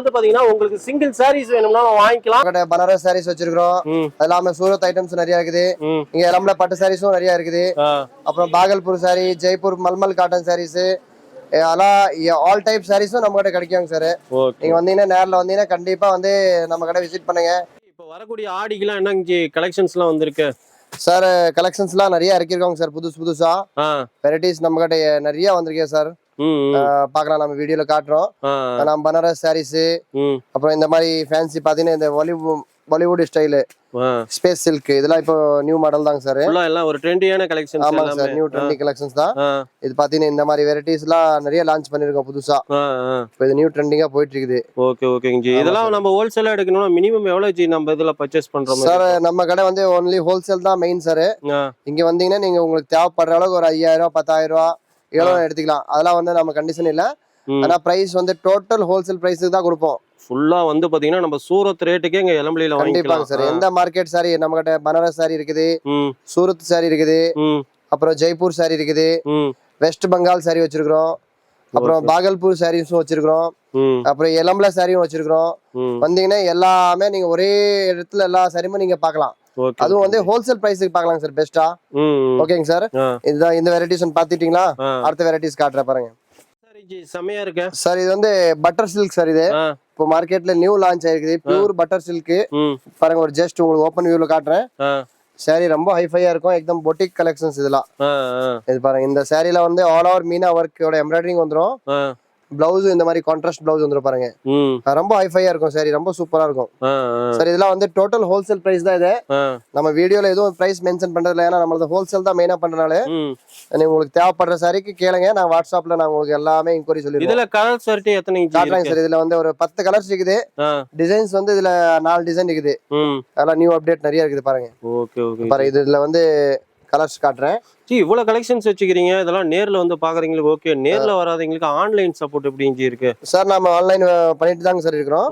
வந்து பாத்தீங்கன்னா உங்களுக்கு சிங்கிள் சாரீஸ் வேணும்னாலும் வாங்கிக்கலாம். பனாரஸ் சாரீஸ் வச்சிருக்கிறோம். ம், அது இல்லாம சூரத் ஐட்டம்ஸ் நிறைய இருக்குது. இங்க இளம்பல பட்டு சாரீஸும் நிறைய இருக்குது. அப்புறம் பாகல்பூர் சாரி ஜெய்ப்பூர் மல்மல் காட்டன் சாரீஸ் அதெல்லாம் ஆல் டைப் சாரீஸும் நம்ம கிட்ட கிடைக்குங்க சார் நீங்க வந்தீங்கன்னா நேர்ல வந்தீங்கன்னா கண்டிப்பா வந்து நம்ம கடை விசிட் பண்ணுங்க. இப்போ வரக்கூடிய ஆடிக்கெல்லாம் என்ன கலெக்ஷன்ஸ்லாம் வந்திருக்கு? சார் கலெக்ஷன்ஸ்லாம் நிறைய இறக்கிருக்கோங்க சார் புதுசு புதுசா. வெரைட்டிஸ் நம்ம கிட்ட நிறைய வந்திருக்கேன் சார் ம் ம், பார்க்கலாம் நம்ம வீடியோல காட்டுறோம். நம்ம பனாரஸ் சாரீஸ் அப்புறம் இந்த மாதிரி ஃபேன்சி பாத்தீங்கன்னா இந்த Bollywood Bollywood style space silk இதெல்லாம் இப்போ நியூ மாடல் தாங்க சார் எல்லாம் ஒரு ட்ரெண்டியான கலெக்ஷன்ஸ் ஆமாங்க சார் நியூ ட்ரெண்டிங் கலெக்ஷன்ஸ் தான். இது பாத்தீங்கன்னா இந்த மாதிரி வெரைட்டிஸ்லாம் நிறைய லான்ச் பண்ணிருக்கோம் புதுசா. இப்போ இது நியூ ட்ரெண்டிங்கா போயிட்டு இருக்குது ஓகே ஓகேங்க ஜி இதெல்லாம் நம்ம ஹோல்சேலா எடுக்கணும்னா மினிமம் எவ்வளவு ஜி நம்ம இதுல பர்ச்சேஸ் பண்ற மாதிரி சார் நம்ம கடை வந்து ஒன்லி ஹோல்சேல் தான் மெயின் சார் இங்க வந்தீங்கன்னா நீங்க உங்களுக்கு தேவைப்படுற அளவுக்கு ஒரு ஐயாயிரம் ரூபாய் பத்தாயிரம் ரூபாய் எவ்வளோ எடுத்துக்கலாம். அதெல்லாம் வந்து நம்ம கண்டிஷன் இல்ல. ஆனா பிரைஸ் வந்து டோட்டல் ஹோல்சேல் பிரைஸுக்கு தான் கொடுப்போம். ஃபுல்லா வந்து பாத்தீங்கன்னா நம்ம சூரத் ரேட்டுக்கே இங்க கண்டிப்பாங்க வாங்கிக்கலாம் சார் எந்த மார்க்கெட் சாரி நம்ம கிட்ட பனாரஸ் சாரி இருக்குது சூரத் சாரி இருக்குது அப்புறம் ஜெய்ப்பூர் சாரி இருக்குது வெஸ்ட் பெங்கால் சாரி வச்சிருக்கிறோம். அப்புறம் பாகல்பூர் சாரீஸும் வச்சிருக்கிறோம். அப்புறம் எலம்பல சாரியும் வச்சிருக்கிறோம். வந்தீங்கன்னா எல்லாமே நீங்க ஒரே இடத்துல எல்லா சாரியுமே நீங்க பார்க்கலாம். ஓகே அதுவும் வந்து ஹோல்சேல் பிரைஸுக்கு பார்க்கலாம் சார் பெஸ்ட்டா. ஓகேங்க சார் இதுதான் இந்த வெரைட்டிஸ் பாத்துட்டீங்களா அடுத்த வெரைட்டிஸ் காட்டுறேன் பாருங்க. செமையா இருக்க. சார் இது வந்து பட்டர் சில்க் சார் இது. இப்போ மார்க்கெட்ல நியூ லான்ச் ஆயிருக்குது. பியூர் பட்டர் சில்க் பாருங்க ஒரு ஜஸ்ட் உங்களுக்கு ஓப்பன் வியூல காட்டுறேன். சாரி ரொம்ப ஹைஃபையா இருக்கும். எக்தம் பொட்டிக் கலெக்ஷன்ஸ் இதெல்லாம். இது பாருங்க இந்த சாரில வந்து ஆல் ஓவர் மீனா ஒர்க்கோட எம்ப்ராய்டரிங் வந்துரும். பிளவுஸ் இந்த மாதிரி கான்ட்ராஸ்ட் பிளவுஸ் வந்துரும் பாருங்க. ரொம்ப ஹைஃபையா இருக்கும் சாரி ரொம்ப சூப்பரா இருக்கும். சார் இதெல்லாம் வந்து டோட்டல் ஹோல்சேல் பிரைஸ் தான் இது. நம்ம வீடியோல எதுவும் பிரைஸ் மென்ஷன் பண்றது இல்லை ஏன்னா நம்மளது ஹோல்சேல் தான் மெயினா நீங்க உங்களுக்கு தேவைப்படுற சாரிக்கு கேளுங்க. நான் வாட்ஸ்அப்ல நான் உங்களுக்கு எல்லாமே இன்கொயரி சொல்லிடுவேன் இதுல கலர்ஸ் வரட்டி எத்தனை காட்டுறாங்க சார் இதுல வந்து ஒரு பத்து கலர்ஸ் இருக்குது. டிசைன்ஸ் வந்து இதுல நாலு டிசைன் இருக்குது. அதெல்லாம் நியூ அப்டேட் நிறைய இருக்குது பாருங்க. Okay okay. பாருங்க இது இதுல வந்து கலர்ஸ் காட்டுறேன். ஜி இவ்வளவு கலெக்ஷன்ஸ் வச்சுக்கிறீங்க? இதெல்லாம் நேர்ல வந்து பாக்குறீங்களுக்கு ஓகே நேர்ல வராதவங்களுக்கு ஆன்லைன் சப்போர்ட் எப்படி ஜி இருக்கு சார் நம்ம ஆன்லைன் பண்ணிட்டு தாங்க சார் இருக்கிறோம்.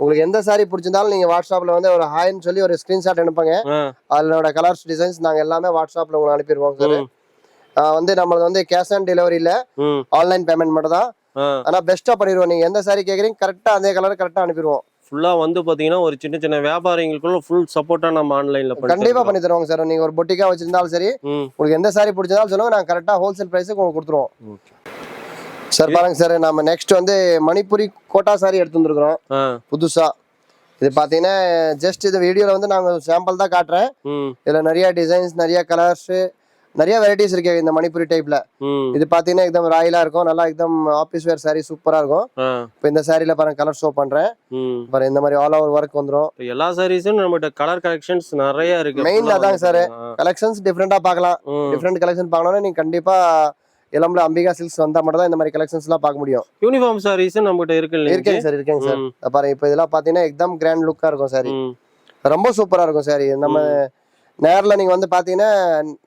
உங்களுக்கு எந்த சாரி பிடிச்சிருந்தாலும் நீங்க வாட்ஸ்அப்ல வந்து ஒரு ஹாய்னு சொல்லி ஒரு ஸ்கிரீன்ஷாட் அனுப்புங்க. அதனோட கலர்ஸ் டிசைன்ஸ் நாங்க எல்லாமே வாட்ஸ்அப்ல உங்களுக்கு அனுப்பிடுவோம் சார். வந்து நம்மளது வந்து கேஷ் ஆன் டெலிவரி இல்ல ஆன்லைன் பேமெண்ட் மட்டும் தான் ஆனா பெஸ்ட்டா பண்ணிடுவோம். நீங்க எந்த சாரி கேக்குறீங்க கரெக்டா அதே கலர் கரெக்டா அனுப்பிடுவோம். ஃபுல்லா வந்து பாத்தீங்கன்னா ஒரு சின்ன சின்ன வியாபாரிகளுக்குள்ள ஃபுல் சப்போர்ட்டா நம்ம ஆன்லைன்ல கண்டிப்பா பண்ணி தருவாங்க சார். நீங்க ஒரு பொட்டிக்கா வச்சிருந்தாலும் சரி உங்களுக்கு எந்த சாரி பிடிச்சிருந்தாலும் சொல்லுங்க. நாங்க கரெக்டா ஹோல்சேல் பிரைஸுக்கு உங்களுக்கு கொடுத்துருவோம். சார் பாருங்க சார். நம்ம நெக்ஸ்ட் வந்து மணிப்புரி கோட்டா சாரி எடுத்து வந்திருக்கிறோம். ஆ. புதுசா. இது பாத்தீங்கன்னா ஜஸ்ட் இது வீடியோல வந்து நாங்க சாம்பிள் தான் காட்டுறேன். இதுல நிறைய டிசைன்ஸ் நிறைய கலர்ஸ் நிறைய வெரைட்டிஸ் இருக்கு இந்த மணிப்புரி டைப்ல இது பாத்தீங்கன்னா எக்தம் ராயலா இருக்கும். நல்லா எக்தம் ஆபீஸ் வேர் சாரி சூப்பரா இருக்கும். இப்போ இந்த சாரில பாருங்க கலர் ஷோ பண்றேன். பாருங்க இந்த மாதிரி ஆல் ஓவர் ஒர்க் வந்துரும். எல்லா சாரீஸும் நம்மகிட்ட கலர் கலெக்ஷன்ஸ் நிறைய இருக்கு. Full-ஆ அதாங்க. பாத்தீங்கன்னா. கலெக்ஷன்ஸ் டிஃப்ரெண்டா பார்க்கலாம். டிஃப்ரெண்ட் கலெக்ஷன் பார்க்கணும்னா நீங்க கண்டிப்பா இளம்பல அம்பிகா சில்க்ஸ் வந்தா மட்டும் தான் இந்த மாதிரி கலெக்ஷன்ஸ் எல்லாம் பார்க்க முடியும். யூனிஃபார்ம் சாரீஸ் நம்மகிட்ட இருக்கு இருக்கேங்க சார் இருக்கேங்க சார். பாருங்க இப்போ இதெல்லாம் பாத்தீங்கன்னா எக்தம் கிராண்ட் லுக்கா இருக்கும் சாரி. ரொம்ப சூப்பரா இருக்கும் சாரி நம்ம நேர்ல நீங்க வந்து பாத்தீங்கன்னா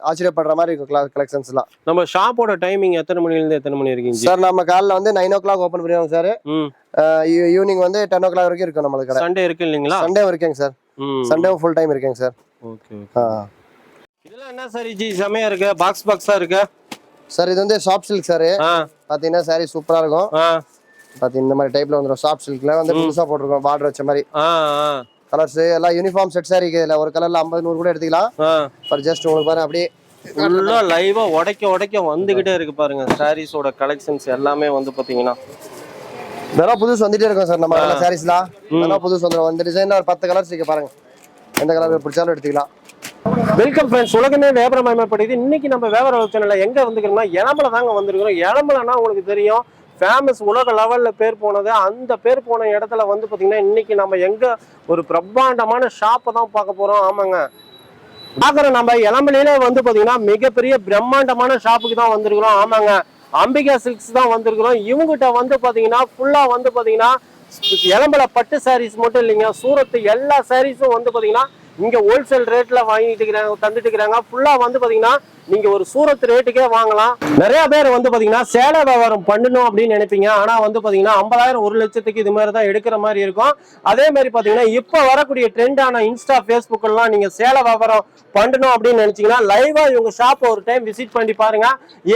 ஆச்சரியப்படுற மாதிரி இருக்கும் கலெக்ஷன்ஸ் எல்லாம். நம்ம ஷாப்போட டைமிங் எத்தனை மணில இருந்து எத்தனை மணி இருக்கீங்க சார் நம்ம காலைல வந்து நைன் ஓ கிளாக் ஓப்பன் பண்ணுவோம் சார் ஈவினிங் வந்து டென் ஓ கிளாக் வரைக்கும் இருக்கும் நம்மளுக்கு கடை. சண்டே இருக்கு இல்லைங்களா? சண்டே இருக்குங்க சார். ம். சண்டேவும் ஃபுல் டைம் இருக்குங்க சார். ஓகே இதெல்லாம் என்ன சாரி ஜி? செமையா இருக்கு. பாக்ஸ் பாக்ஸா இருக்கு? சார் இது வந்து சாஃப்ட் சில்க் சார். ஆ. பாத்தீங்கன்னா சாரி சூப்பரா இருக்கும். ஆ. பாத்தீங்கன்னா இந்த மாதிரி டைப்ல வந்துடும் சாஃப்ட் சில்க்ல வந்து புதுசா போட்டிருக்கோம். பார்டர் வச்ச மாதிரி. கலர்ஸ் எல்லாம் யூனிஃபார்ம் செட் சாரி இதுல ஒரு கலர்ல ஐம்பது நூறு கூட எடுத்துக்கலாம். ஆ. பர் ஜஸ்ட் உங்களுக்கு பாருங்க அப்படியே ஃபுல்லா லைவா உடைக்க உடைக்க வந்துகிட்டே இருக்கு பாருங்க. சாரீஸோட கலெக்ஷன்ஸ் எல்லாமே வந்து பாத்தீங்கன்னா. இதெல்லாம் புதுசு வந்துட்டே இருக்கும் சார் நம்ம சாரீஸ்லாம் இதெல்லாம் புதுசு வந்துடும் இந்த டிசைன்ல ஒரு பத்து கலர்ஸ் இருக்கு பாருங்க. எந்த கலர் பிடிச்சாலும் எடுத்துக்கலாம். வெல்கம் ஃப்ரெண்ட்ஸ் உலகமே வியாபாரமயப்படுது இன்னைக்கு நம்ம வியாபார சேனல்ல எங்க வந்துக்கிறோம்னா இளம்பல தாங்க வந்திருக்கிறோம். இளம்பலன்னா உங்களுக்கு தெரியும். ஃபேமஸ் உலக லெவலில் பேர் போனது அந்த பேர் போன இடத்துல வந்து பார்த்தீங்கன்னா இன்றைக்கி நம்ம எங்கே ஒரு பிரம்மாண்டமான ஷாப்பை தான் பார்க்க போகிறோம் ஆமாங்க. பார்க்குற நம்ம இளம்பலையில வந்து பார்த்தீங்கன்னா மிகப்பெரிய பிரம்மாண்டமான ஷாப்புக்கு தான் வந்திருக்கிறோம். ஆமாங்க. அம்பிகா சில்க்ஸ் தான் வந்திருக்கிறோம். இவங்ககிட்ட வந்து பார்த்தீங்கன்னா ஃபுல்லாக வந்து பார்த்தீங்கன்னா இளம்பல பட்டு சாரீஸ் மட்டும் இல்லைங்க. சூரத்து எல்லா சாரீஸும் வந்து பார்த்தீங்கன்னா இங்கே ஹோல்சேல் ரேட்டில் வாங்கிட்டு இருக்கிறாங்க தந்துட்டு இருக்கிறாங்க. ஃபுல்லாக வந்து பார்த்தீங்கன்னா நீங்க ஒரு சூரத் ரேட்டுக்கே வாங்கலாம். நிறைய பேர் வந்து பாத்தீங்கன்னா சேலை வியாபாரம் பண்ணணும் அப்படின்னு நினைப்பீங்க. ஆனா வந்து பாத்தீங்கன்னா ஐம்பதாயிரம் ஒரு லட்சத்துக்கு இது மாதிரி தான் எடுக்கிற மாதிரி இருக்கும். அதே மாதிரி பாத்தீங்கன்னா இப்போ வரக்கூடிய ட்ரெண்டான இன்ஸ்டா பேஸ்புக் எல்லாம் நீங்க சேலை வியாபாரம் பண்ணணும் அப்படின்னு நினைச்சீங்கன்னா லைவா இவங்க ஷாப் ஒரு டைம் விசிட் பண்ணி பாருங்க.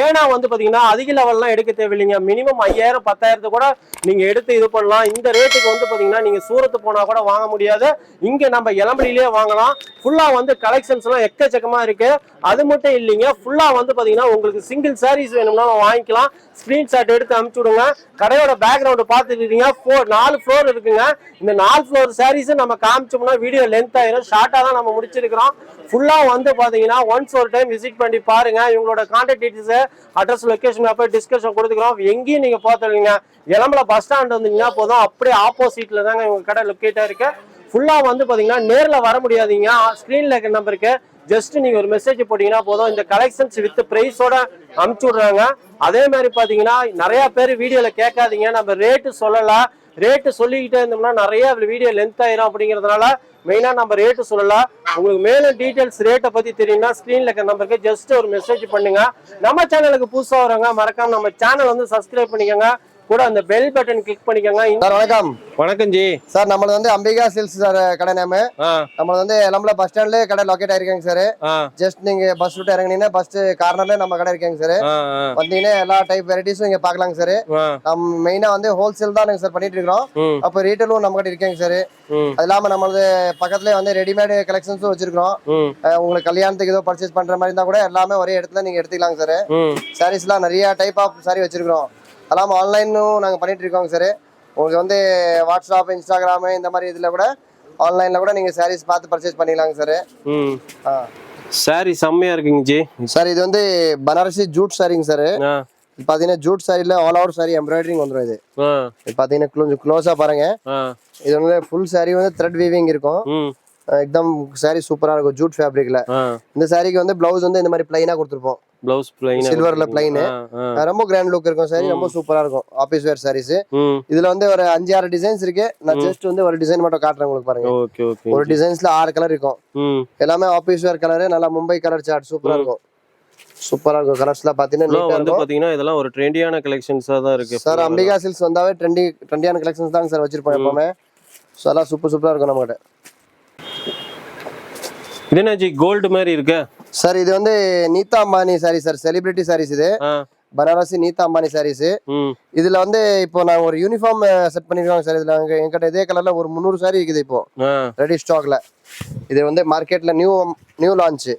ஏன்னா வந்து பாத்தீங்கன்னா அதிக லெவல்லாம் எடுக்க தேவையில்லைங்க. மினிமம் ஐயாயிரம் பத்தாயிரத்து கூட நீங்க எடுத்து இது பண்ணலாம். இந்த ரேட்டுக்கு வந்து பாத்தீங்கன்னா நீங்க சூரத்து போனா கூட வாங்க முடியாது. இங்க நம்ம இளம்பலிலேயே வாங்கலாம். ஃபுல்லா வந்து கலெக்ஷன்ஸ் எல்லாம் எக்கச்சக்கமா இருக்கு. அது மட்டும் இல்லைங்க ஃபுல்லா வந்து பார்த்தீங்கன்னா உங்களுக்கு சிங்கிள் சாரீஸ் வேணும்னாலும் வாங்கிக்கலாம். ஸ்க்ரீன்ஷாட் எடுத்து அனுப்பிச்சு விடுங்க. கடையோட பேக்ரவுண்டு பார்த்துக்கிட்டீங்க. ஃபோர் நாலு ஃப்ளோர் இருக்குங்க. இந்த நாலு ஃப்ளோர் சாரீஸ் நம்ம காமிச்சோம்னா வீடியோ லென்த் ஆயிரும். ஷார்ட்டாக தான் நம்ம முடிச்சிருக்கிறோம். ஃபுல்லாக வந்து பார்த்தீங்கன்னா ஒன்ஸ் ஒரு டைம் விசிட் பண்ணி பாருங்க. இவங்களோட கான்டாக்ட் டீட்டெயில்ஸு அட்ரஸ் லொக்கேஷன் அப்போ டிஸ்கஷன் கொடுத்துக்கிறோம். எங்கேயும் நீங்கள் பார்த்துருவீங்க இளம்பல பஸ் ஸ்டாண்ட் வந்தீங்கன்னா போதும். அப்படியே ஆப்போசிட்டில் தாங்க இவங்க கடை லொக்கேட்டாக இருக்குது ஃபுல்லாக வந்து பார்த்தீங்கன்னா நேரில் வர முடியாதீங்க. ஸ்க்ரீனில் இருக்கிற நம்பருக்கு ஜஸ்ட் நீங்க ஒரு மெசேஜ் போட்டீங்கன்னா போதும். இந்த கலெக்ஷன்ஸ் வித் பிரைஸோட அனுப்பிச்சு விடுறாங்க. அதே மாதிரி பாத்தீங்கன்னா நிறைய பேர் வீடியோல கேட்காதீங்க. நம்ம ரேட்டு சொல்லல. ரேட்டு சொல்லிக்கிட்டே இருந்தோம்னா நிறைய வீடியோ லென்த் ஆயிரும் அப்படிங்கிறதுனால மெயினா நம்ம ரேட்டு சொல்லல. உங்களுக்கு மேலும் டீட்டெயில்ஸ் ரேட்டை பத்தி தெரியும்னா ஸ்கிரீன்ல இருக்க நம்பருக்கு ஜஸ்ட் ஒரு மெசேஜ் பண்ணுங்க. நம்ம சேனலுக்கு புதுசா வரவங்க மறக்காம நம்ம சேனல் வந்து சப்ஸ்கிரைப் பண்ணிக்கோங்க. கூட அந்த பெல் பட்டன் கிளிக் பண்ணிக்கோங்க. சார் வணக்கம். வணக்கம் ஜி. சார் நம்மளது வந்து அம்பிகா சில்ஸ் சார் கடை நேமு நம்மளது வந்து நம்மள பஸ் ஸ்டாண்ட்ல கடை லொக்கேட் ஆயிருக்காங்க சார். ஜஸ்ட் நீங்க பஸ் விட்டு இறங்குனீங்கன்னா பஸ் கார்னர்ல நம்ம கடை இருக்காங்க சார். வந்தீங்கன்னா எல்லா டைப் வெரைட்டிஸும் இங்க பாக்கலாங்க சார். நம்ம மெயினா வந்து ஹோல்சேல் தான் சார் பண்ணிட்டு இருக்கிறோம். அப்போ ரீட்டைலும் நம்ம கிட்ட இருக்காங்க சார். அது இல்லாம நம்மளது பக்கத்துலயே வந்து ரெடிமேட் கலெக்ஷன்ஸும் வச்சிருக்கிறோம். உங்களுக்கு கல்யாணத்துக்கு ஏதோ பர்ச்சேஸ் பண்ற மாதிரி இருந்தா கூட எல்லாமே ஒரே இடத்துல நீங்க எடுத்துக்கலாங்க சார். ம். சாரீஸ்லாம் நிறைய டைப் ஆஃப் சாரி வச்சிருக்கிறோம். அதெல்லாம் ஆன்லைனும் நாங்க பண்ணிட்டு இருக்கோங்க சார் உங்களுக்கு வந்து வாட்ஸ்அப் இன்ஸ்டாகிராமு இந்த மாதிரி இதுல கூட ஆன்லைன்ல கூட நீங்க சாரீஸ் பார்த்து பர்ச்சேஸ் பண்ணிக்கலாங்க சார் ம். சாரி செம்மையா இருக்குங்க ஜி. சார் இது வந்து பனாரசி ஜூட் சாரிங்க சார் ஆ. இது பாத்தீங்கன்னா ஜூட் சாரில ஆல் ஓவர் சாரி எம்ப்ராய்டரிங் வந்துடும் இது. ஆ. இது பாத்தீங்கன்னா கொஞ்சம் க்ளோஸா பாருங்க. ஆ. இது வந்து ஃபுல் சாரி வந்து த்ரெட் வீவிங் இருக்கும். எக்தம் சாரி சூப்பரா இருக்கும். ஜூட் ஃபேப்ரிக்ல இந்த சாரிக்கு வந்து பிளவுஸ் வந்து இந்த மாதிரி பிளைனா கொடுத்துருப்போம். ப்ளவுஸ் பிளைன் சில்வர்ல பிளைன் ரொம்ப கிராண்ட் லுக் இருக்கும். சாரி ரொம்ப சூப்பரா இருக்கும். ஆபீஸ் வேர் சாரீஸ் இதுல வந்து ஒரு அஞ்சு ஆறு டிசைன்ஸ் இருக்கு. நான் ஜஸ்ட் வந்து ஒரு டிசைன் மட்டும் காட்டுறேன் உங்களுக்கு பாருங்க. ஓகே ஓகே ஒரு டிசைன்ஸ்ல ஆறு கலர் இருக்கும். எல்லாமே ஆபீஸ் வேர் கலர் நல்லா மும்பை கலர் சார்ட் சூப்பரா இருக்கும். சூப்பரா இருக்கும். கலர்ஸ்லாம் பாத்தீங்கன்னா வந்து பாத்தீங்கன்னா இதெல்லாம் ஒரு ட்ரெண்டியான கலெக்ஷன்ஸா தான் இருக்கு. சார் அம்பிகா சில்ஸ் வந்தாவே ட்ரெண்டி ட்ரெண்டியான கலெக்ஷன்ஸ் தாங்க சார் வச்சிருப்போம் எப்பவுமே. ஸோ எல்லாம் சூப்பர் சூப்பரா இருக்கும் நம்மகிட்ட. இது என்ன ஜி கோல்டு மாதிரி இருக்கு? சார் இது வந்து நீதா அம்பானி சாரி சார் செலிபிரிட்டி சாரீஸ் இது. பனாரசி நீதா அம்பானி சாரீஸ் இதுல வந்து இப்போ நான் ஒரு யூனிஃபார்ம் செட் பண்ணிருக்கோம் சார் இதுல என்கிட்ட இதே கலர்ல ஒரு முந்நூறு சாரி இருக்குது இப்போ. ரெடி ஸ்டாக்ல இது வந்து மார்க்கெட்ல நியூ நியூ லான்ச்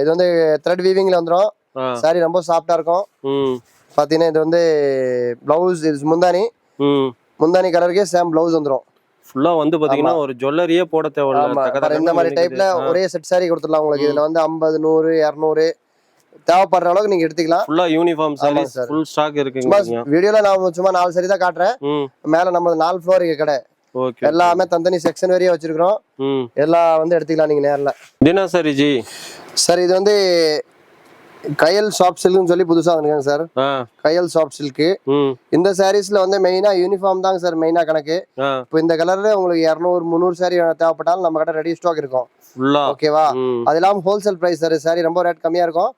இது வந்து த்ரெட் வீவிங்ல வந்துடும் சாரி ரொம்ப சாஃப்டா இருக்கும். ம். பாத்தீங்கன்னா இது வந்து பிளவுஸ் இது முந்தானி முந்தானி கலருக்கே சேம் பிளவுஸ் வந்துடும் ஃபுல்லா வந்து பாத்தீங்கன்னா ஒரு ஜுவல்லரியே போட தேவையில்ல. இந்த மாதிரி. டைப்ல ஒரே செட் சாரி கொடுத்துடலாம் உங்களுக்கு. இதுல வந்து ஐம்பது நூறு இரநூறு தேவைப்படுற அளவுக்கு நீங்க எடுத்துக்கலாம். ஃபுல்லா யூனிஃபார்ம் sir. ஃபுல் ஸ்டாக் இருக்குங்க வீடியோல நான் சும்மா நாலு சாரி தான் காட்டுறேன். மேல நம்ம நாலு ஃப்ளோர் கடை. ஓகே எல்லாமே தனித்தனி செக்ஷன் வரையும் வச்சிருக்கிறோம். எல்லாம் வந்து எடுத்துக்கலாம் நீங்க நேர்ல. தினா சாரி ஜி. சார் இது வந்து கயல் சாஃப்ட் சில்க்னு சொல்லி புதுசா வந்துருக்காங்க சார். கயல் சில்க்கு ம். இந்த சாரீஸ்ல வந்து மெயினா யூனிஃபார்ம் தாங்க சார் மெயினா கணக்கு. இப்போ இந்த கலர்ல உங்களுக்கு இரநூறு முந்நூறு சாரி தேவைப்பட்டாலும் நம்ம கிட்ட ரெடி ஸ்டாக் இருக்கும். ஓகேவா அது இல்லாம ஹோல்சேல் பிரைஸ் சார் சாரி ரொம்ப ரேட் கம்மியா இருக்கும்.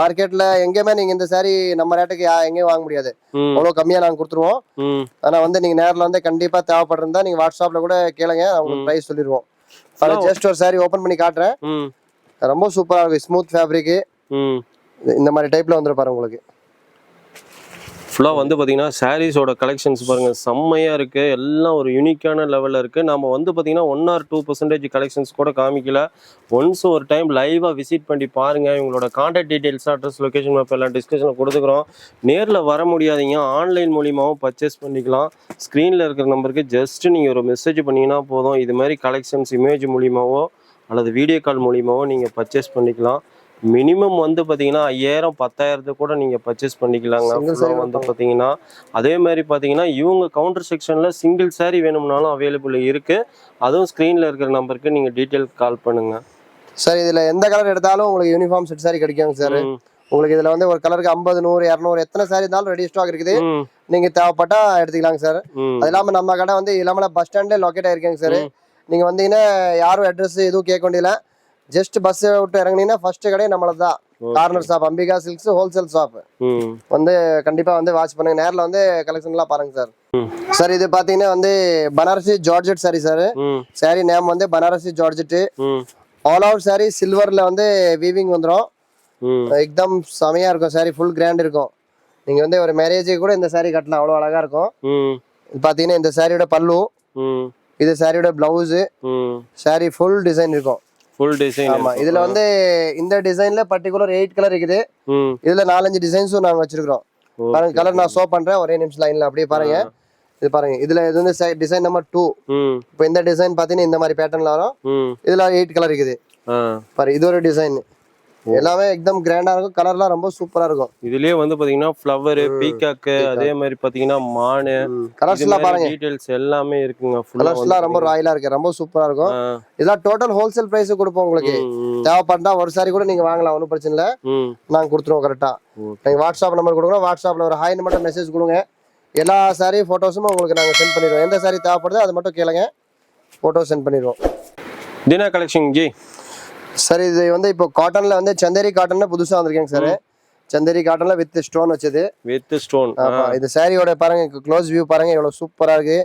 மார்க்கெட்ல எங்கேயுமே நீங்க இந்த சாரி நம்ம ரேட்டுக்கு எங்கேயும் வாங்க முடியாது. அவ்வளவு கம்மியா நாங்க கொடுத்துருவோம். ஆனா வந்து நீங்க நேர்ல வந்து கண்டிப்பா தேவைப்படுறதா நீங்க வாட்ஸ்அப்ல கூட கேளுங்க உங்களுக்கு பிரைஸ் சொல்லிடுவோம். ஜஸ்ட் ஒரு சாரி ஓபன் பண்ணி காட்டுறேன். ரொம்ப சூப்பரா இருக்கும் ஸ்மூத் ஃபேப்ரிக் இந்த மாதிரி டைப்பில் வந்துருப்பாரு உங்களுக்கு. ஃபுல்லாக வந்து பார்த்தீங்கன்னா சாரீஸோட கலெக்ஷன்ஸ் பாருங்கள் செம்மையாக இருக்குது எல்லாம் ஒரு யூனிக்கான லெவலில் இருக்குது நம்ம வந்து பார்த்தீங்கன்னா one or two percentage collections கூட காமிக்கல. ஒன்ஸ் ஒரு டைம் லைவாக விசிட் பண்ணி பாருங்கள் இவங்களோட contact details address location map எல்லாம் டிஸ்கஷனில் கொடுத்துக்குறோம். நேரில் வர முடியாதீங்க. ஆன்லைன் மூலியமாகவும் பர்ச்சேஸ் பண்ணிக்கலாம். ஸ்க்ரீனில் இருக்கிற நம்பருக்கு ஜஸ்ட்டு நீங்கள் ஒரு மெசேஜ் பண்ணிங்கன்னா போதும். இது மாதிரி கலெக்ஷன்ஸ் இமேஜ் மூலியமாவோ அல்லது வீடியோ கால் மூலியமாகவோ நீங்கள் பர்ச்சேஸ் பண்ணிக்கலாம். மினிமம் வந்து பார்த்தீங்கன்னா ஐயாயிரம் பத்தாயிரத்துக்கு கூட நீங்கள் பர்ச்சேஸ் பண்ணிக்கலாங்க. வந்து பார்த்தீங்கன்னா அதே மாதிரி பார்த்தீங்கன்னா இவங்க கவுண்டர் செக்ஷனில் சிங்கிள் saree வேணும்னாலும் அவைலபிள் இருக்குது அதுவும் ஸ்க்ரீனில் இருக்கிற நம்பருக்கு நீங்கள் டீட்டெயில் கால் பண்ணுங்கள் சார் இதுல எந்த கலர் எடுத்தாலும் உங்களுக்கு யூனிஃபார்ம் செட் சாரி கிடைக்கும் சார் உங்களுக்கு இதுல வந்து ஒரு கலருக்கு ஐம்பது நூறு இரநூறு எத்தனை சாரி இருந்தாலும் ரெடி ஸ்டாக் இருக்குது. நீங்க தேவைப்பட்டா எடுத்துக்கலாங்க சார் அது இல்லாம நம்ம கடை வந்து இல்லாமல பஸ் ஸ்டாண்ட்ல லொக்கேட் ஆயிருக்கேங்க சார் நீங்க வந்தீங்கன்னா யாரும் அட்ரஸ் எதுவும் கேட்க வேண்டியதில்ல. ஜஸ்ட் பஸ் விட்டு இறங்குனீங்கன்னா ஃபர்ஸ்ட் கடை நம்மளது தான். Corner shop Ambika silks wholesale shop வந்து கண்டிப்பா வந்து வாட்ச் பண்ணுங்க. நேர்ல வந்து கலெக்ஷன்லாம் பாருங்க சார். சார் இது பாத்தீங்கன்னா வந்து Banarasi georgette sari sir sari name வந்து Banarasi georgette all out sari சில்வர்ல வந்து வீவிங் வந்துடும் எக்தம் செமையா இருக்கும் சாரி ஃபுல் கிராண்ட் இருக்கும். நீங்க வந்து ஒரு மேரேஜுக்கு கூட இந்த சாரி கட்டலாம். அவ்வளோ அழகா இருக்கும். பாத்தீங்கன்னா இந்த சாரியோட பல்லு. இது சாரியோட பிளவுஸ் சாரி ஃபுல் டிசைன் இருக்கும். ஃபுல் டிசைன் ஆமா இதுல வந்து இந்த டிசைன்ல பர்டிகுலர் எயிட் கலர் இருக்குது. இதுல நாலஞ்சு டிசைன்ஸும் நாங்க வச்சிருக்கிறோம். ஓ பாருங்க கலர் நான் ஷோ பண்றேன் ஒரே நிமிஷம் லைன்ல அப்படியே பாருங்க. இது பாருங்க இதுல இது வந்து டிசைன் நம்பர் டூ இப்போ இந்த டிசைன் பாத்தீங்கன்னா இந்த மாதிரி பேட்டர்ன்ல வரும். இதுல எயிட் கலர் இருக்குது. பாரு இது ஒரு டிசைன் எல்லாமே எக்தம் கிராண்டா இருக்கும். கலர்லாம் ரொம்ப சூப்பரா இருக்கும். இதுலயே வந்து பாத்தீங்கன்னா ஃப்ளவர் பீகாக்கு அதே மாதிரி பாத்தீங்கன்னா மானு கலர்ஸ் எல்லாம் பாருங்க. டீடைல்ஸ் எல்லாமே இருக்குங்க. கலர்ஸ் எல்லாம் ரொம்ப ராயலா இருக்கு. ரொம்ப சூப்பரா இருக்கும். இதெல்லாம் டோட்டல் ஹோல்சேல் பிரைஸ் கொடுப்போம் உங்களுக்கு. தேவைப்பட்டா ஒரு சாரி கூட நீங்க வாங்கலாம். ஒன்றும் பிரச்சனை இல்லை. நாங்க கொடுத்துருவோம் கரெக்டா. நீங்க வாட்ஸ்அப் நம்பர் கொடுக்குறோம் வாட்ஸ்அப்ல ஒரு ஹாய் மட்டும் மெசேஜ் கொடுங்க. எல்லா சாரி போட்டோஸும் உங்களுக்கு நாங்க சென்ட் பண்ணிடுவோம். எந்த சாரி தேவைப்படுதோ அது மட்டும் கேளுங்க. போட்டோ சென்ட் பண்ணிடுவோம். தினா கலெக்ஷன் ஜி. சார் இது வந்து இப்போ காட்டன்ல வந்து சந்தேரி காட்டன்ல புதுசா வந்திருக்கேங்க சார். சந்தேரி காட்டன்ல வித் ஸ்டோன் வச்சது. வித் ஸ்டோன் ஆமா இது சாரியோட பாருங்க க்ளோஸ் வியூ பாருங்க எவ்வளவு சூப்பரா இருக்கு.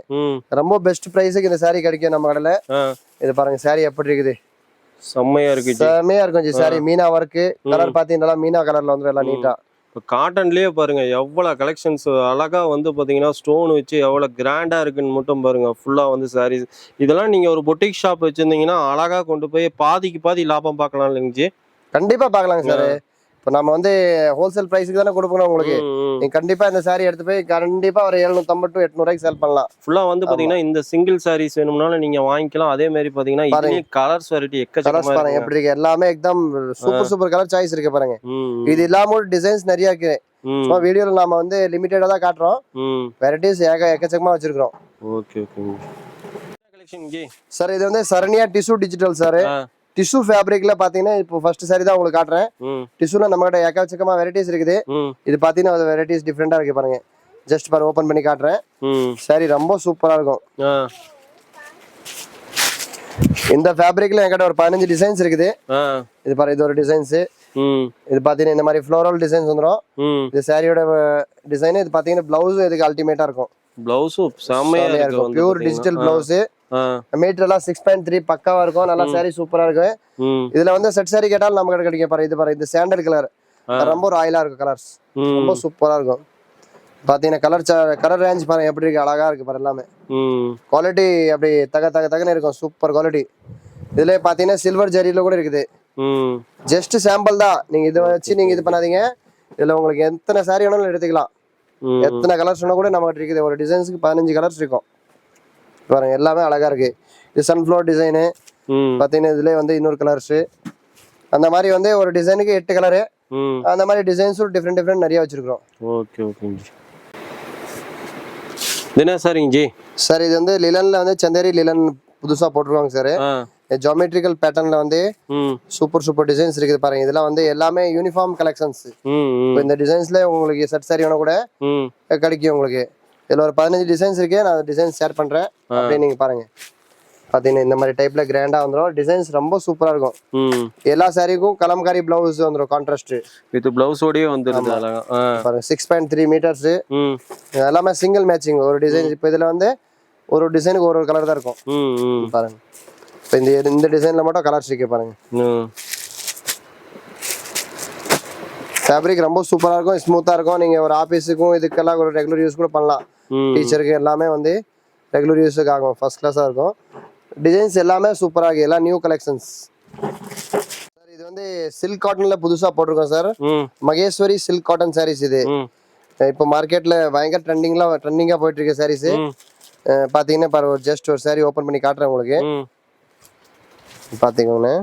ரொம்ப பெஸ்ட் பிரைஸுக்கு இந்த சாரி கிடைக்கும் நம்ம கடையில. இது பாருங்க சாரி எப்படி இருக்குது? செம்மையா இருக்கு ஜி. செமையா இருக்கும் ஜி சாரி மீனா ஒர்க்கு கலர் பாத்தீங்கன்னா மீனா கலர்ல வந்துடும் எல்லாம் நீட்டா இப்போ காட்டன்லயே பாருங்க எவ்வளவு கலெக்ஷன்ஸ் அழகா வந்து பாத்தீங்கன்னா ஸ்டோன் வச்சு எவ்வளவு கிராண்டா இருக்குன்னு மட்டும் பாருங்க ஃபுல்லா வந்து சாரீஸ் இதெல்லாம் நீங்க ஒரு பொட்டிக் ஷாப் வச்சிருந்தீங்கன்னா அழகா கொண்டு போய் பாதிக்கு பாதி லாபம் பார்க்கலாம் இல்லைங்க ஜி? கண்டிப்பா பாக்கலாங்க சார். இப்போ நம்ம வந்து ஹோல்சேல் பிரைஸ்க்கு தானே கொடுக்கணும் உங்களுக்கு. நீங்க கண்டிப்பா இந்த சாரி எடுத்து போய் கண்டிப்பா ஒரு எழுநூத்தம்பது டு எட்நூறுவாய்க்கு சேல் பண்ணலாம். ஃபுல்லா வந்து பாத்தீங்கன்னா இந்த சிங்கிள் சாரீஸ் வேணும்னாலும் நீங்க வாங்கிக்கலாம். அதே மாதிரி பாத்தீங்கன்னா இதுலயே கலர்ஸ் வெரைட்டி எக்கச்சக்கமா பாருங்க எப்படி இருக்கு? எல்லாமே எக்தம் சூப்பர் சூப்பர் கலர் சாய்ஸ் இருக்கு பாருங்க. இது இல்லாம டிசைன்ஸ் நிறைய இருக்கு. சும்மா வீடியோல நாம வந்து லிமிட்டடா தான் காட்டுறோம். வெரைட்டிஸ் ஏக எக்கச்சக்கமா வச்சிருக்கிறோம். ஓகே ஓகே சார் இது வந்து சரணியா டிஷ்யூ டிஜிட்டல் சார் டிஷ்யூ ஃபேப்ரிக்ல பாத்தீங்கன்னா இப்போ ஃபர்ஸ்ட் சாரி தான் உங்களுக்கு காட்டுறேன். டிஷ்யூல நம்ம கிட்ட எக்கச்சக்கமா வெரைட்டிஸ் இருக்குது. இது பாத்தீங்கன்னா வெரைட்டிஸ் டிஃப்ரெண்டா இருக்கு பாருங்க. ஜஸ்ட் பாரு ஓபன் பண்ணி காட்டுறேன். சாரி ரொம்ப சூப்பரா இருக்கும். இந்த ஃபேப்ரிக்ல என்கிட்ட ஒரு பதினஞ்சு டிசைன்ஸ் இருக்குது. இது பாரு இது ஒரு டிசைன்ஸ் இது பாத்தீங்கன்னா இந்த மாதிரி ஃப்ளோரல் டிசைன்ஸ் வந்துடும் இது சாரியோட டிசைன் இது பாத்தீங்கன்னா பிளவுஸும் இதுக்கு அல்டிமேட்டா இருக்கும். பிளவுஸும் செம்மையா இருக்கு இருக்கும். பியூர். டிஜிட்டல் பிளவுஸ் மீட்டர்லாம் சிக்ஸ் பாயிண்ட் த்ரீ பக்காவா இருக்கும். நல்லா சாரி சூப்பரா இருக்கும். இதுல வந்து செட் சாரி கேட்டாலும் நம்ம கிட்ட கிடைக்கும். பாரு இது பாரு இது சாண்டல் கலர் ரொம்ப ராயலா இருக்கும் கலர்ஸ் ரொம்ப சூப்பரா இருக்கும். பாத்தீங்கன்னா கலர் கலர் ரேஞ்ச் பாருங்க எப்படி இருக்கு? அழகா இருக்கு பாரு எல்லாமே. குவாலிட்டி அப்படி தக தக தகன்னு இருக்கும். சூப்பர் குவாலிட்டி இதுல பாத்தீங்கன்னா சில்வர் ஜரியில கூட இருக்குது. ஜஸ்ட் சாம்பிள் தான். நீங்க இதை வச்சு நீங்க இது பண்ணாதீங்க. இதுல உங்களுக்கு எத்தனை சாரி வேணாலும் எடுத்துக்கலாம். எத்தனை கலர்ஸ் வேணா கூட நம்ம இருக்குது. ஒரு டிசைன்ஸ்க்கு பதினஞ்சு கலர்ஸ் இருக்கும். பாருங்க எல்லாமே அழகா இருக்கு. இது சன்ஃப்ளவர் டிசைனு பார்த்தீங்கன்னா இதுலேயே வந்து இன்னொரு கலர்ஸு அந்த மாதிரி வந்து ஒரு டிசைனுக்கு எட்டு கலரு அந்த மாதிரி டிசைன்ஸும் டிஃப்ரெண்ட் டிஃப்ரெண்ட் நிறைய வச்சிருக்கிறோம். ஓகே ஓகேங்க ஜி தினா சரிங்க ஜி சார் இது வந்து லிலன்ல வந்து சந்தேரி லிலன் புதுசாக போட்டிருக்காங்க சார் ஜாமெட்ரிக்கல் பேட்டர்னில் வந்து சூப்பர் சூப்பர் டிசைன்ஸ் இருக்குது பாருங்க. இதெல்லாம் வந்து எல்லாமே யூனிஃபார்ம் கலெக்ஷன்ஸ் இப்போ இந்த டிசைன்ஸ்ல உங்களுக்கு செட் சாரி வேணா கூட கிடைக்கும் உங்களுக்கு. இதில் ஒரு பதினஞ்சு டிசைன்ஸ் இருக்கு. நான் டிசைன்ஸ் ஷேர் பண்ணுறேன் அப்படியே நீங்கள் பாருங்க. பார்த்தீங்கன்னா இந்த மாதிரி டைப்ல கிராண்டாக வந்துடும் டிசைன்ஸ் ரொம்ப சூப்பராக இருக்கும். எல்லா சாரிக்கும் கலம்காரி பிளவுஸ் வந்துடும் கான்ட்ராஸ்ட் வித் பிளவுஸோடயே வந்துருது சிக்ஸ் பாயிண்ட் த்ரீ மீட்டர்ஸ் எல்லாமே சிங்கிள் மேட்சிங் ஒரு டிசைன் இப்போ இதில் வந்து ஒரு டிசைனுக்கு ஒரு ஒரு கலர் தான் இருக்கும். பாருங்க. இப்போ இந்த இந்த டிசைனில் மட்டும் கலர்ஸ் இருக்கு பாருங்க. ம் ஃபேப்ரிக் ரொம்ப சூப்பராக இருக்கும் ஸ்மூத்தாக இருக்கும். நீங்கள் ஒரு ஆஃபீஸுக்கும் இதுக்கெல்லாம் ஒரு ரெகுலர் யூஸ் கூட பண்ணலாம். டீச்சருக்கு எல்லாமே வந்து ரெகுலர் யூஸுக்கு ஆகும் ஃபர்ஸ்ட் கிளாஸாக இருக்கும். டிசைன்ஸ் எல்லாமே சூப்பராக இருக்கு எல்லாம் நியூ கலெக்ஷன்ஸ் சார் இது வந்து சில்க் காட்டனில் புதுசாக போட்டிருக்கோம் sir Maheshwari silk cotton sarees இது. இப்போ மார்க்கெட்டில் பயங்கர ட்ரெண்டிங்லாம் ட்ரெண்டிங்காக போயிட்டு இருக்க சாரீஸ் ம். பார்த்தீங்கன்னா பாரு ஜஸ்ட் ஒரு சாரி ஓப்பன் பண்ணி காட்டுறேன் உங்களுக்கு. ம் பார்த்தீங்கன்னா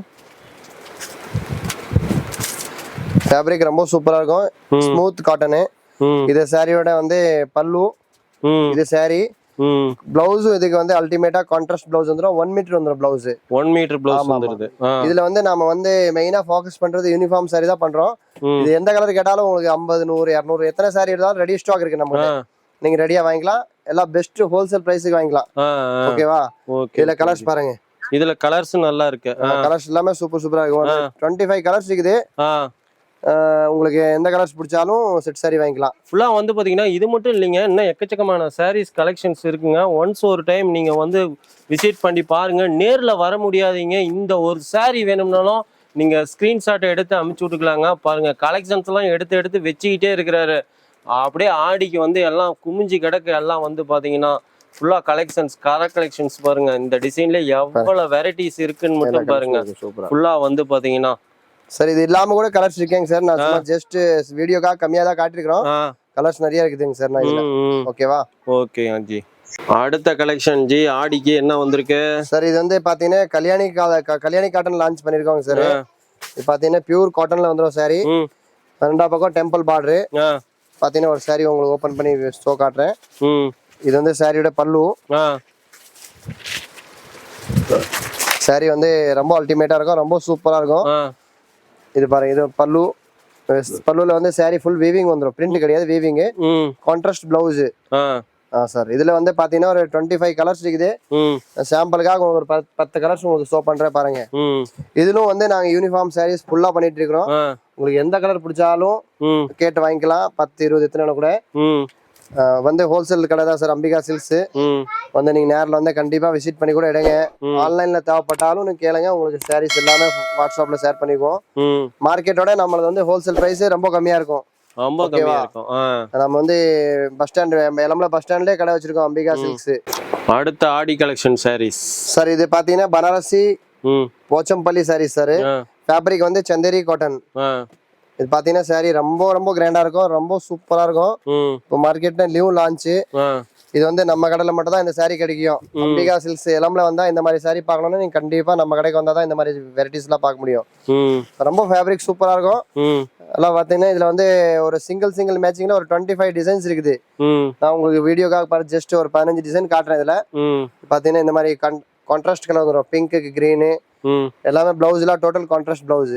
ஃபேப்ரிக் ரொம்ப சூப்பராக இருக்கும். ஸ்மூத் காட்டனு இது சாரியோட வந்து பல்லு. இது சாரி பிளவுஸும் இதுக்கு வந்து அல்டிமேட்டா கான்ட்ராஸ்ட் பிளவுஸ் வந்துடும் ஒன் மீட்டர் வந்துடும் பிளவுஸ் ஒன் மீட்டர் பிளவுஸ் வந்துருது. இதுல வந்து நாம வந்து மெயினா ஃபோக்கஸ் பண்றது யூனிஃபார்ம் சாரி தான் பண்றோம். இது எந்த கலர் கேட்டாலும் உங்களுக்கு ஐம்பது நூறு இரநூறு எத்தனை சாரி இருந்தாலும் ரெடி ஸ்டாக் இருக்கு நம்ம நீங்க ரெடியா வாங்கிக்கலாம். எல்லாம் பெஸ்ட் ஹோல்சேல் பிரைஸுக்கு வாங்கிக்கலாம். ஓகேவா ஓகே இதுல கலர்ஸ் பாருங்க. இதுல கலர்ஸ் நல்லா இருக்கு. கலர்ஸ் எல்லாமே சூப்பர் சூப்பரா இருக்கும் டுவெண்ட்டி ஃபைவ் கலர்ஸ் இருக்குது. உங்களுக்கு எந்த கலர்ஸ் பிடிச்சாலும் செட் saree வாங்கிக்கலாம். ஃபுல்லா வந்து பாத்தீங்கன்னா இது மட்டும் இல்லைங்க. இன்னும் எக்கச்சக்கமான சாரீஸ் கலெக்ஷன்ஸ் இருக்குங்க. ஒன்ஸ் ஒரு டைம் நீங்க வந்து விசிட் பண்ணி பாருங்க. நேர்ல வர முடியாதீங்க. இந்த ஒரு saree வேணும்னாலும் நீங்க ஸ்கிரீன்ஷாட் எடுத்து அமுச்சு விட்டுக்கலாங்க. பாருங்க கலெக்ஷன்ஸ் எல்லாம் எடுத்து எடுத்து வச்சுக்கிட்டே இருக்கிறாரு. அப்படியே ஆடிக்கு வந்து எல்லாம் குமிஞ்சு கிடக்கு. எல்லாம் வந்து பாத்தீங்கன்னா ஃபுல்லா கலெக்ஷன்ஸ் கலர் கலெக்ஷன்ஸ் பாருங்க. இந்த டிசைன்ல எவ்வளவு வெரைட்டிஸ் இருக்குன்னு மட்டும் பாருங்க. சூப்பரா ஃபுல்லா வந்து பாத்தீங்கன்னா. சார் இது இல்லாம கூட கலர்ஸ் இருக்கேங்க சார். நான் சும்மா ஜஸ்ட் வீடியோக்காக கம்மியா தான் காட்டிருக்கிறோம் கலர்ஸ் நிறைய இருக்குதுங்க சார் நான். ஓகேவா ஓகே ஜி அடுத்த கலெக்ஷன் ஜி ஆடிக்கு என்ன வந்திருக்கு? சார் இது வந்து பாத்தீங்கன்னா கல்யாணி கல்யாணி காட்டன் லான்ச் பண்ணிருக்கோங்க சார். இது பாத்தீங்கன்னா பியூர் காட்டன்ல வந்துடும் சாரி ரெண்டா பக்கம் டெம்பிள் பார்டரு பாத்தீங்கன்னா ஒரு சாரி உங்களுக்கு ஓபன் பண்ணி ஷோ காட்டுறேன். இது வந்து சாரியோட பல்லு. ஆ. சாரி வந்து ரொம்ப அல்டிமேட்டா இருக்கும் ரொம்ப சூப்பரா இருக்கும். இது பாருங்க இது பல்லு. பல்லுல வந்து சாரி ஃபுல் வீவிங் வந்துடும் பிரிண்ட் கிடையாது வீவிங் கான்ட்ராஸ்ட் பிளவுஸ் ஆ. ஆ சார். இதுல வந்து பாத்தீங்கன்னா ஒரு டுவெண்ட்டி ஃபைவ் கலர்ஸ் இருக்குது சாம்பிளுக்காக ஒரு பத்து- கலர்ஸ் உங்களுக்கு ஷோ பண்றேன் பாருங்க. இதிலும் வந்து நாங்க யூனிஃபார்ம் சாரீஸ் ஃபுல்லா பண்ணிட்டு இருக்கிறோம். உங்களுக்கு எந்த கலர் பிடிச்சாலும் கேட்டு வாங்கிக்கலாம். பத்து இருபது எத்தனை கூட. வந்து ஹோல்சேல் கடை தான் சார் அம்பிகா சில்க்ஸ் ம். வந்து நீங்க நேர்ல வந்து கண்டிப்பா விசிட் பண்ணி கூட எடுங்க. ஆன்லைன்ல தேவைப்பட்டாலும் நீங்க கேளுங்க. உங்களுக்கு சாரீஸ் எல்லாமே வாட்ஸ்அப்ல ஷேர் பண்ணிக்குவோம். மார்க்கெட்டோட நம்மளது வந்து ஹோல்சேல் பிரைஸ் ரொம்ப கம்மியா இருக்கும். ரொம்ப கம்மியா இருக்கும். ஆ. நம்ம வந்து பஸ் ஸ்டாண்ட் எலம்பல பஸ் ஸ்டாண்ட்லயே கடை வச்சிருக்கோம் அம்பிகா சில்க்ஸ் அடுத்த ஆடி கலெக்ஷன் சாரீஸ் சார் இது பாத்தீங்கன்னா பனாரசி போச்சம்பள்ளி சாரீஸ் சார் ஃபேப்ரிக் வந்து சந்தேரி காட்டன் இது பாத்தீங்கன்னா சாரி ரொம்ப ரொம்ப கிராண்டா இருக்கும். ரொம்ப சூப்பரா இருக்கும். இப்போ மார்க்கெட்ல நியூ லான்ச் ஆ. இது வந்து நம்ம கடையில மட்டும் தான் இந்த சாரி கிடைக்கும். அம்பிகா சில்க்ஸ் எலம்ல வந்தா இந்த மாதிரி சாரி பார்க்கணும்னா நீங்க கண்டிப்பா நம்ம கடைக்கு வந்தா தான் இந்த மாதிரி வெரைட்டிஸ் எல்லாம் பார்க்க முடியும். ரொம்ப ஃபேப்ரிக் சூப்பரா இருக்கும். எல்லாம் பாத்தீங்கன்னா இதுல வந்து ஒரு சிங்கிள் சிங்கிள் மேட்சிங்ல ஒரு டுவெண்ட்டி ஃபைவ் டிசைன்ஸ் இருக்குது நான் உங்களுக்கு வீடியோக்காக பாரு ஜஸ்ட் ஒரு பதினஞ்சு டிசைன் காட்டுறேன் இதுல. பாத்தீங்கன்னா இந்த மாதிரி கான்ட்ராஸ்ட் கலர் வந்துடும் பிங்க்கு கிரீனு ம். எல்லாமே பிளவுஸ்லாம் டோட்டல் கான்ட்ராஸ்ட் பிளவுஸ்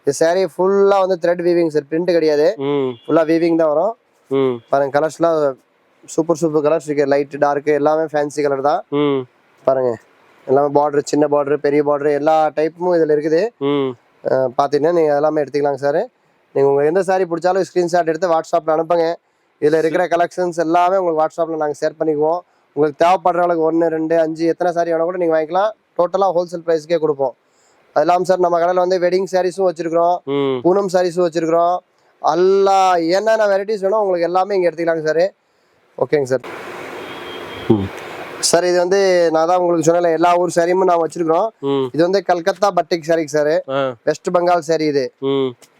இந்த சாரி ஃபுல்லா வந்து த்ரெட் வீவிங் சார் பிரிண்ட் கிடையாது. ஃபுல்லா வீவிங் தான் வரும். ம். பாருங்க கலர்ஸ்லாம் சூப்பர் சூப்பர் கலர்ஸ் இருக்கு. லைட் டார்க் எல்லாமே ஃபேன்சி கலர் தான். ம். பாருங்க எல்லாமே பார்டர் சின்ன பார்டர் பெரிய பார்டர் எல்லா டைப்பும் இதுல இருக்குது. பாத்தீங்கன்னா நீங்க எல்லாமே எடுத்துக்கலாங்க சார் நீங்க உங்களுக்கு எந்த சாரி பிடிச்சாலும் ஸ்கிரீன்ஷாட் எடுத்து வாட்ஸ்அப்ல அனுப்புங்க. இதுல இருக்கிற கலெக்ஷன்ஸ் எல்லாமே உங்களுக்கு வாட்ஸ்அப்ல நாங்க ஷேர் பண்ணிக்குவோம். உங்களுக்கு தேவைப்படுற அளவுக்கு ஒன்று ரெண்டு அஞ்சு எத்தனை சாரி வேணா கூட நீங்க வாங்கிக்கலாம். டோட்டலாக ஹோல்சேல் ப்ரைஸ்க்கே கொடுப்போம். அது இல்லாமல் சார் நம்ம கடையில் வந்து வெட்டிங் சாரீஸும் வச்சிருக்கிறோம். பூனம் சாரீஸும் வச்சிருக்கிறோம். எல்லா என்னென்ன வெரைட்டிஸ் வேணும் உங்களுக்கு எல்லாமே இங்கே எடுத்துக்கலாங்க சார் ஓகேங்க சார். சார் இது வந்து நான் தான் உங்களுக்கு சொன்னேன் எல்லா ஊர் சாரியும் நான் வச்சிருக்கிறோம். இது வந்து கல்கத்தா பட்டிக் சார் ஆ. வெஸ்ட் பெங்கால் சாரி இது.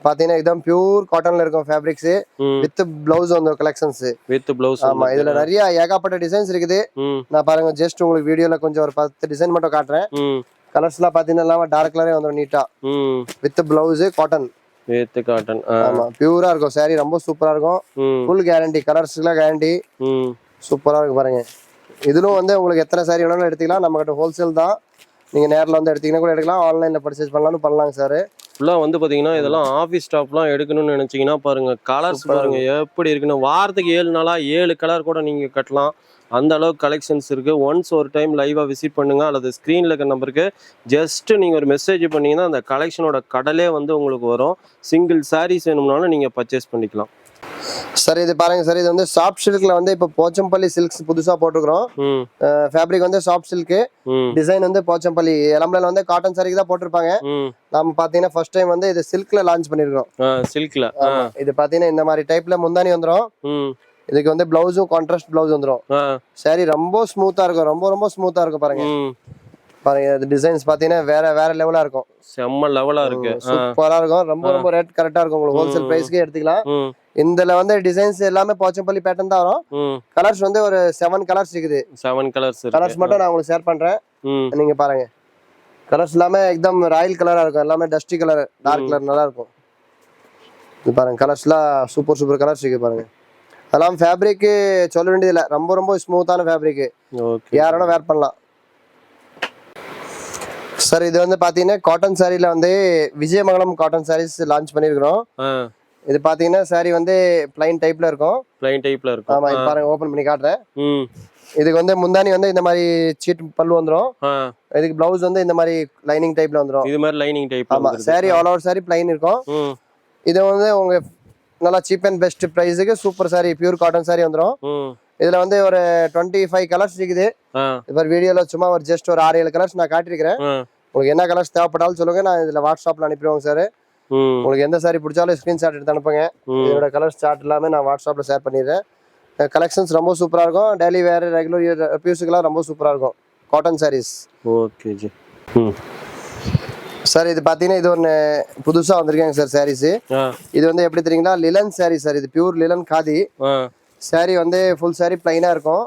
பாத்தீங்கன்னா இதுதான் பியூர் காட்டன்ல இருக்கும் ஃபேப்ரிக்ஸ் வித் பிளவுஸ் வந்து கலெக்ஷன்ஸ் வித் ப்ளவுஸ் ஆமா இதுல நிறைய ஏகப்பட்ட டிசைன்ஸ் இருக்குது. நான் பாருங்க ஜஸ்ட் உங்களுக்கு வீடியோல கொஞ்சம் ஒரு பத்து டிசைன் மட்டும் காட்டுறேன். ம். கலர்ஸ்லாம் பாத்தீங்கன்னா டார்க் கலரே வந்துடும் நீட்டா with blouse cotton with cotton ஆமா பியூரா இருக்கும். சாரி ரொம்ப சூப்பரா இருக்கும். ஃபுல் கேரண்டி கலர்ஸ்லாம் கேரண்டி சூப்பரா இருக்கு பாருங்க. இதுலும் வந்து உங்களுக்கு எத்தனை சாரி வேணாலும் எடுத்துக்கலாம். நம்ம கிட்ட ஹோல்சேல் தான். நீங்க நேர்ல வந்து எடுத்தீங்கன்னா கூட எடுக்கலாம். ஆன்லைன்ல பர்ச்சேஸ் பண்ணலாம்னு பண்ணலாங்க சார் ஃபுல்லாக வந்து பார்த்தீங்கன்னா இதெல்லாம் ஆஃபீஸ் ஸ்டாஃப்லாம் எடுக்கணும்னு நினச்சிங்கன்னா பாருங்க கலர்ஸ் பாருங்க எப்படி இருக்குன்னு. வாரத்துக்கு ஏழு நாளாக ஏழு கலர் கூட நீங்கள் கட்டலாம். அந்த அளவுக்கு கலெக்ஷன்ஸ் இருக்கு. ஒன்ஸ் ஒரு டைம் லைவாக விசிட் பண்ணுங்க. அல்லது ஸ்க்ரீனில் இருக்க நம்பருக்கு ஜஸ்ட் நீங்கள் ஒரு மெசேஜ் பண்ணீங்கன்னா அந்த கலெக்ஷனோட கடலே வந்து உங்களுக்கு வரும். சிங்கிள் சாரீஸ் வேணும்னாலும் நீங்கள் பர்ச்சேஸ் பண்ணிக்கலாம். சார் இது பாருங்க சார் இது வந்து சாஃப்ட் சில்க்ல வந்து இப்போ போச்சம்பள்ளி சில்க்ஸ் புதுசா போட்டுக்கிறோம் ஃபேப்ரிக் வந்து சாஃப்ட் சில்க்கு ம். டிசைன் வந்து போச்சம்பள்ளி. எலம்பல வந்து காட்டன் சாரிக்கு தான் போட்டிருப்பாங்க. நம்ம பாத்தீங்கன்னா ஃபர்ஸ்ட் டைம் வந்து இது சில்க்ல லான்ச் பண்ணிருக்கோம் சில்கில் இது பாத்தீங்கன்னா இந்த மாதிரி டைப்ல முந்தானி வந்துரும். இதுக்கு வந்து பிளவுஸும் கான்ட்ராஸ்ட் பிளவுஸ் வந்துரும். சாரி ரொம்ப ஸ்மூத்தா இருக்கும். ரொம்ப ரொம்ப ஸ்மூத்தா இருக்கும் பாருங்க. பாருங்க இது டிசைன்ஸ் பாத்தீங்கன்னா வேற வேற லெவலா இருக்கும். செம்ம லெவலாக இருக்கு. சூப்பரா இருக்கும். ரொம்ப ரொம்ப ரேட் கரெக்டா இருக்கும் உங்களுக்கு. ஹோல்சேல் பிரைஸ்க்கே எடுத்துக்கலாம். இதுல வந்து டிசைன்ஸ் எல்லாமே போச்சம்பள்ளி பேட்டர்ன் தான் வரும். கலர்ஸ் வந்து ஒரு செவன் கலர்ஸ் இருக்குது. செவன் கலர்ஸ் கலர்ஸ் மட்டும் நான் உங்களுக்கு ஷேர் பண்றேன். நீங்க பாருங்க. கலர்ஸ் எல்லாமே எக்தம் ராயல் கலரா இருக்கும். எல்லாமே டஸ்டி கலர் டார்க் கலர் நல்லா இருக்கும். இது பாருங்க கலர்ஸ்லாம் சூப்பர் சூப்பர் கலர்ஸ் இருக்கு பாருங்க. அதெல்லாம் ஃபேப்ரிக்கு சொல்ல வேண்டியதில்லை. ரொம்ப ரொம்ப ஸ்மூத்தான ஃபேப்ரிக் ஓகே யாரோட வேர் பண்ணலாம். சார் இது வந்து பாத்தீங்கன்னா காட்டன் சாரில வந்து விஜயமங்கலம் காட்டன் சாரீஸ் லான்ச் பண்ணிருக்கிறோம். இது பாத்தீங்கன்னா சாரி வந்து பிளைன் டைப்ல இருக்கும். ப்ளைன் டைப்ல இருக்கும். ஆமா இது பாருங்க ஓபன் பண்ணி காட்டுறேன். இதுக்கு வந்து முந்தானி வந்து இந்த மாதிரி சீட் பல்லு வந்துரும். இதுக்கு பிளவுஸ் வந்து இந்த மாதிரி லைனிங் டைப்ல வந்துரும். இது மாதிரி லைனிங் டைப் ஆமா sari all over sari plain இருக்கும். இது வந்து உங்க நல்லா cheap and best ப்ரைஸுக்கு super saree pure cotton saree வந்துடும் இதுல வந்து ஒரு டுவெண்ட்டி ஃபைவ் கலர்ஸ் இருக்குது இப்போ வீடியோல சும்மா ஒரு ஜஸ்ட் ஒரு ஆறு ஏழு கலர்ஸ் நான் காட்டியிருக்கிறேன். உங்களுக்கு என்ன கலர்ஸ் தேவைப்பட்டாலும் சொல்லுங்க. நான் இதுல வாட்ஸ்அப்ல அனுப்பிடுவோங்க சார் உங்களுக்கு எந்த saree பிடிச்சாலும் ஸ்கிரீன்ஷாட் எடுத்து அனுப்புங்க. இதோட கலர் சார்ட் எல்லாமே நான் வாட்ஸ்அப்ல ஷேர் பண்ணிடுறேன். கலெக்ஷன்ஸ் ரொம்ப சூப்பரா இருக்கும். டெய்லி வேர் ரெகுலர் பியூஸுக்கெல்லாம் ரொம்ப சூப்பரா இருக்கும். Cotton sarees. ஓகே ஜி ம். சார் இது பார்த்தீங்கன்னா இது ஒன்று புதுசாக வந்திருக்கேங்க சார் சாரீஸு இது வந்து எப்படி தெரியுங்களா? லிலன் saree சார் இது பியூர் லிலன் காதி. Saree வந்து ஃபுல் saree பிளைனாக இருக்கும்.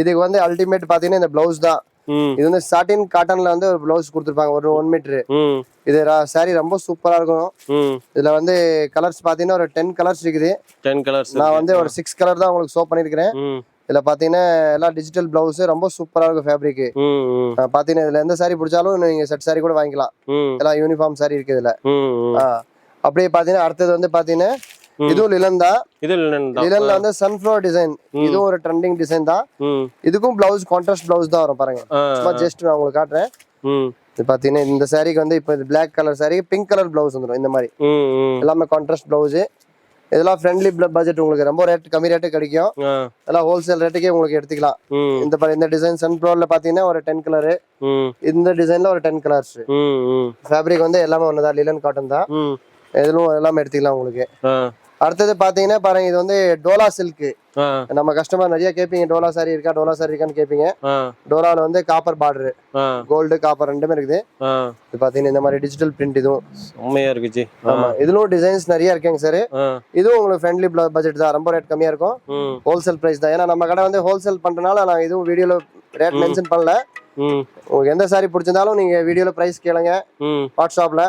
இதுக்கு வந்து அல்டிமேட் பார்த்தீங்கன்னா இந்த ப்ளவுஸ் தான். இது வந்து சாட்டின் காட்டனில் வந்து ஒரு ப்ளவுஸ் கொடுத்துருப்பாங்க ஒரு ஒன் மீட்ரு ம். இது saree ரொம்ப சூப்பராக இருக்கும். இதில் வந்து கலர்ஸ் பார்த்தீங்கன்னா ஒரு டென் கலர்ஸ் இருக்குது. டென் கலர்ஸ் நான் வந்து ஒரு சிக்ஸ் கலர் தான் உங்களுக்கு ஷோ பண்ணியிருக்கிறேன். ம். இதில் பார்த்தீங்கன்னா எல்லாம் டிஜிட்டல் ப்ளவுஸு ரொம்ப சூப்பராக இருக்கும் ம் பார்த்தீங்கன்னா இதில் எந்த saree பிடிச்சாலும் நீங்கள் செட் saree கூட வாங்கிக்கலாம். எல்லாம் யூனிஃபார்ம் saree இருக்குது இதில். அப்படியே பார்த்தீங்கன்னா அடுத்தது வந்து பார்த்தீங்கன்னா ம். இதுவும் லிலன் தான். இது லிலன்ல வந்து சன்ஃப்ளவர் டிசைன் இதுவும் ஒரு ட்ரெண்டிங் டிசைன் தான். இதுக்கும் பிளவுஸ் கான்ட்ராஸ்ட் பிளவுஸ் தான் வரும் பாருங்க. சும்மா ஜஸ்ட் நான் உங்களுக்கு காட்டுறேன். பார்த்தீங்கன்னா இந்த சாரீக்கு வந்து இப்போ black colour saree pink colour blouse வந்துடும் இந்த மாதிரி. எல்லாமே கான்ட்ராஸ்ட் பிளவுஸ் இதெல்லாம் ஃப்ரெண்ட்லி பட்ஜெட் உங்களுக்கு ரொம்ப ரேட் கம்மி ரேட்டு கிடைக்கும். எல்லாம் ஹோல்சேல் ரேட்டுக்கே உங்களுக்கு எடுத்துக்கலாம். இந்த இந்த டிசைன் சன்ஃப்ளவரில் பார்த்தீங்கன்னா ஒரு டென் கலரு இந்த டிசைனில் ஒரு டென் கலர்ஸ் ஃபேப்ரிக் வந்து எல்லாமே ஒன்று தான் லிலன் காட்டன் தான். ம். இதுலும் எல்லாமே எடுத்துக்கலாம் உங்களுக்கு. அடுத்தது பார்த்தீங்கன்னா பாருங்க இது வந்து டோலா சில்க்கு ஆ. நம்ம கஸ்டமர் நிறைய கேட்பீங்க டோலா சாரி இருக்கா டோலா சாரி இருக்கான்னு கேட்பீங்க ஆ. டோலாவில் வந்து காப்பர் பார்டர் கோல்டு காப்பர் ரெண்டுமே இருக்குது. இது பார்த்தீங்கன்னா இந்த மாதிரி டிஜிட்டல் பிரிண்ட் இதுவும். செம்மையா இருக்கு ஜி. ஆ. ஆமா இதுலும் டிசைன்ஸ் நிறைய இருக்குங்க சார் இதுவும் உங்களுக்கு ஃப்ரெண்ட்லி பட்ஜெட் தான். ரொம்ப ரேட் கம்மியா இருக்கும். ஹோல்சேல் பிரைஸ் தான். ஏன்னா நம்ம கடை வந்து ஹோல்சேல் பண்றதுனால நான் இதுவும் வீடியோல ரேட் மென்ஷன் பண்ணல. உங்களுக்கு எந்த சாரி பிடிச்சிருந்தாலும் நீங்க வீடியோல பிரைஸ் கேளுங்க. வாட்ஸ்அப்ல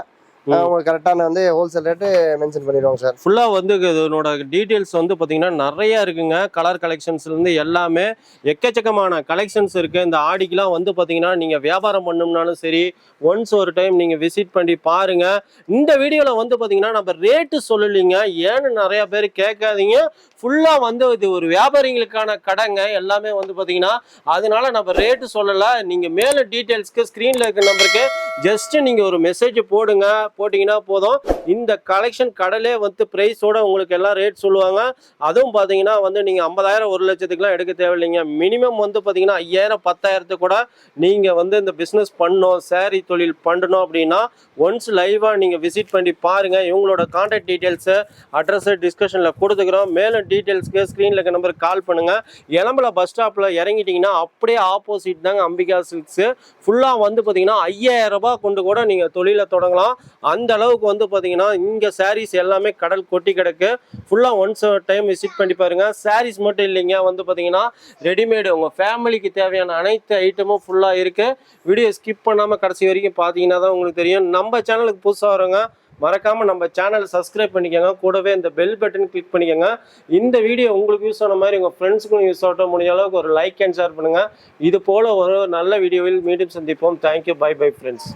உங்களுக்கு கரெக்டான வந்து ஹோல்சேல் ரேட்டு மென்ஷன் பண்ணிடுவோங்க சார். ஃபுல்லாக வந்து இதனோட டீட்டெயில்ஸ் வந்து பார்த்தீங்கன்னா நிறைய இருக்குங்க. கலர் கலெக்ஷன்ஸ்லேருந்து எல்லாமே எக்கச்சக்கமான கலெக்ஷன்ஸ் இருக்குது இந்த ஆடிக்கெலாம் வந்து பார்த்தீங்கன்னா நீங்கள் வியாபாரம் பண்ணணும்னாலும் சரி ஒன்ஸ் ஒரு டைம் நீங்கள் விசிட் பண்ணி பாருங்கள் இந்த வீடியோவில் வந்து பார்த்தீங்கன்னா நம்ம ரேட்டு சொல்லலைங்க. ஏன்னு நிறையா பேர் கேட்காதீங்க. ஃபுல்லாக வந்து இது ஒரு வியாபாரிகளுக்கான கடைங்க. எல்லாமே வந்து பார்த்தீங்கன்னா அதனால நம்ம ரேட்டு சொல்லலை. நீங்கள் மேலே டீட்டெயில்ஸ்க்கு ஸ்க்ரீனில் இருக்க நம்பருக்கு ஜஸ்ட் நீங்கள் ஒரு மெசேஜ் போடுங்க. போட்டிங்கன்னா போதும். இந்த கலெக்ஷன் கடையிலே வந்து ப்ரைஸோட உங்களுக்கு எல்லாம் ரேட் சொல்லுவாங்க. அதுவும் பார்த்தீங்கன்னா வந்து நீங்கள் ஐம்பதாயிரம் ஒரு லட்சத்துக்குலாம் எடுக்க தேவையில்லைங்க. மினிமம் வந்து பார்த்தீங்கன்னா ஐயாயிரம் பத்தாயிரத்துக்கு கூட நீங்கள் வந்து இந்த பிஸ்னஸ் பண்ணணும் சேரீ தொழில் பண்ணணும் அப்படின்னா ஒன்ஸ் லைவாக நீங்கள் விசிட் பண்ணி பாருங்கள் இவங்களோட கான்டாக்ட் டீட்டெயில்ஸு அட்ரஸை டிஸ்கஷனில் கொடுத்துக்கிறோம். மேலும் டீட்டெயில்ஸ்க்கு ஸ்க்ரீனில் இருக்க நம்பருக்கு கால் பண்ணுங்கள் இளம்பல பஸ் ஸ்டாப்பில் இறங்கிட்டீங்கன்னா அப்படியே ஆப்போசிட் தாங்க அம்பிகா சில்க்ஸு ஃபுல்லாக வந்து பார்த்தீங்கன்னா ஐயாயிரம் ரூபாய் கொண்டு கூட நீங்கள் தொழிலை தொடங்கலாம். அந்த அளவுக்கு வந்து பார்த்தீங்கன்னா இங்கே சாரீஸ் எல்லாமே கடல் கொட்டி கிடக்கு. ஃபுல்லாக ஒன்ஸ் டைம் விசிட் பண்ணி பாருங்க. சாரீஸ் மட்டும் இல்லைங்க. வந்து பார்த்தீங்கன்னா ரெடிமேடு உங்கள் ஃபேமிலிக்கு தேவையான அனைத்து ஐட்டமும் ஃபுல்லாக இருக்குது வீடியோ ஸ்கிப் பண்ணாமல் கடைசி வரைக்கும் பார்த்தீங்கன்னா தான் உங்களுக்கு தெரியும். நம்ம சேனலுக்கு புதுசாக வரவங்க மறக்காம நம்ம சேனலை சப்ஸ்கிரைப் பண்ணிக்கோங்க. கூடவே இந்த பெல் பட்டன் கிளிக் பண்ணிக்கோங்க. இந்த வீடியோ உங்களுக்கு யூஸ் ஆன மாதிரி உங்கள் ஃப்ரெண்ட்ஸுக்கும் யூஸ் ஆகட்டும். முடிஞ்ச அளவுக்கு ஒரு லைக் அண்ட் ஷேர் பண்ணுங்கள் இது போல் ஒரு நல்ல வீடியோவில் மீண்டும் சந்திப்போம். Thank you bye bye friends